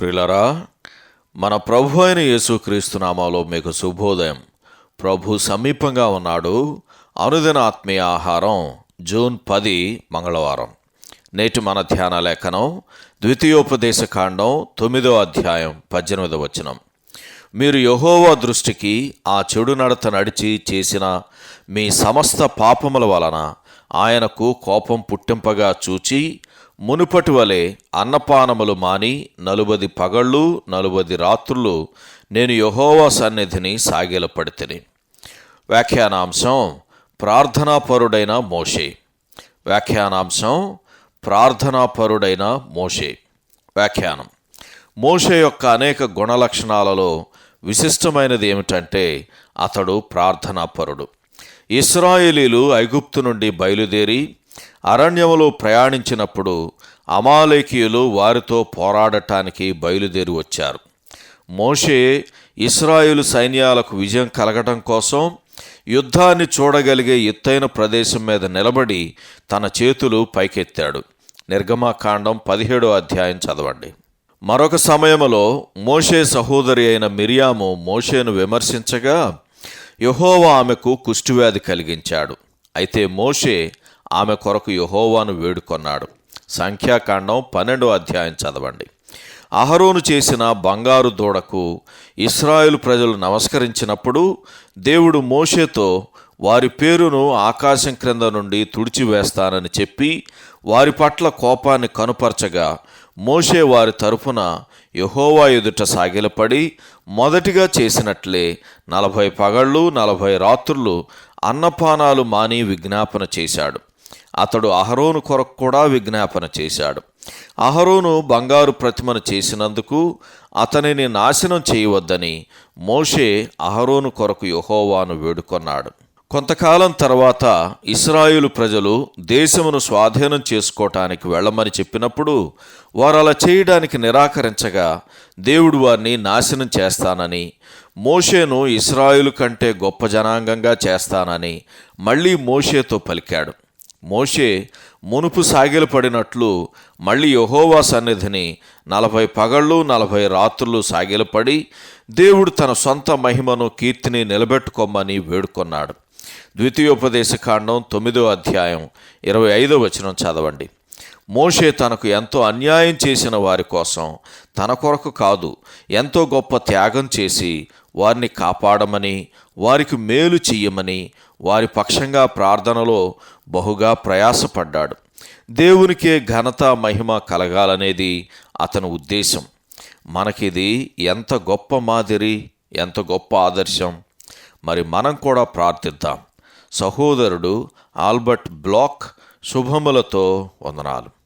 ప్రిలరా మన ప్రభు అయిన యేసుక్రీస్తు నామాలో మీకు శుభోదయం. ప్రభు సమీపంగా ఉన్నాడు. అనుదిన ఆత్మీయ ఆహారం జూన్ పది మంగళవారం. నేటి మన ధ్యాన లేఖనం ద్వితీయోపదేశ కాండం తొమ్మిదో అధ్యాయం పద్దెనిమిదో వచనం. మీరు యహోవా దృష్టికి ఆ చెడు నడత నడిచి చేసిన మీ సమస్త పాపముల వలన ఆయనకు కోపం పుట్టింపగా చూచి మునుపటి వలె అన్నపానములు మాని నలుబది పగళ్ళు నలుబది రాత్రులు నేను యహోవా సన్నిధిని సాగిలపడితిని. వ్యాఖ్యానాంశం ప్రార్థనాపరుడైన మోషే. వ్యాఖ్యానాంశం ప్రార్థనాపరుడైన మోషే. వ్యాఖ్యానం మోషే యొక్క అనేక గుణలక్షణాలలో విశిష్టమైనది ఏమిటంటే అతడు ప్రార్థనాపరుడు. ఇస్రాయేలీలు ఐగుప్తు నుండి బయలుదేరి అరణ్యములో ప్రయాణించినప్పుడు అమాలేకీయులు వారితో పోరాడటానికి బయలుదేరి వచ్చారు. మోషే ఇస్రాయేలు సైన్యాలకు విజయం కలగటం కోసం యుద్ధాన్ని చూడగలిగే ఎత్తైన ప్రదేశం మీద నిలబడి తన చేతులు పైకెత్తాడు. నిర్గమాకాండం పదిహేడో అధ్యాయం చదవండి. మరొక సమయంలో మోషే సహోదరి అయిన మిరియాము మోషేను విమర్శించగా యహోవా ఆమెకు కుష్టివ్యాధి కలిగించాడు. అయితే మోషే ఆమె కొరకు యహోవాను వేడుకొన్నాడు. సంఖ్యాకాండం పన్నెండో అధ్యాయం చదవండి. అహరోను చేసిన బంగారు దూడకు ఇస్రాయేల్ ప్రజలు నమస్కరించినప్పుడు దేవుడు మోషేతో వారి పేరును ఆకాశం క్రింద నుండి తుడిచివేస్తానని చెప్పి వారి పట్ల కోపాన్ని కనుపరచగా మోషే వారి తరఫున యహోవా ఎదుట సాగిలపడి మొదటిగా చేసినట్లే నలభై పగళ్ళు నలభై రాత్రులు అన్నపానాలు మాని విజ్ఞాపన చేశాడు. అతడు అహరోను కొరకు కూడా విజ్ఞాపన చేశాడు. అహరోను బంగారు ప్రతిమను చేసినందుకు అతనిని నాశనం చేయవద్దని మోషే అహరోను కొరకు యహోవాను వేడుకొన్నాడు. కొంతకాలం తర్వాత ఇస్రాయేలు ప్రజలు దేశమును స్వాధీనం చేసుకోవటానికి వెళ్ళమని చెప్పినప్పుడు వారు అలా చేయడానికి నిరాకరించగా దేవుడు వారిని నాశనం చేస్తానని మోషేను ఇస్రాయేలు కంటే గొప్ప జనాంగంగా చేస్తానని మళ్ళీ మోషేతో పలికాడు. మోషే మునుపు సాగిలపడినట్లు మళ్ళీ యహోవా సన్నిధిని నలభై పగళ్ళు నలభై రాత్రులు సాగిలపడి దేవుడు తన సొంత మహిమను కీర్తిని నిలబెట్టుకోమని వేడుకొన్నాడు. ద్వితీయోపదేశ కాండం తొమ్మిదో అధ్యాయం ఇరవై ఐదో వచనం చదవండి. మోషే తనకు ఎంతో అన్యాయం చేసిన వారి కోసం తన కొరకు కాదు ఎంతో గొప్ప త్యాగం చేసి వారిని కాపాడమని వారికి మేలు చెయ్యమని వారి పక్షంగా ప్రార్థనలో బహుగా ప్రయాసపడ్డాడు. దేవునికే ఘనత మహిమ కలగాలనేది అతని ఉద్దేశం. మనకిది ఎంత గొప్ప మాదిరి ఎంత గొప్ప ఆదర్శం. మరి మనం కూడా ప్రార్థిద్దాం. సహోదరుడు ఆల్బర్ట్ బ్లాక్ శుభములతో వందనాలు.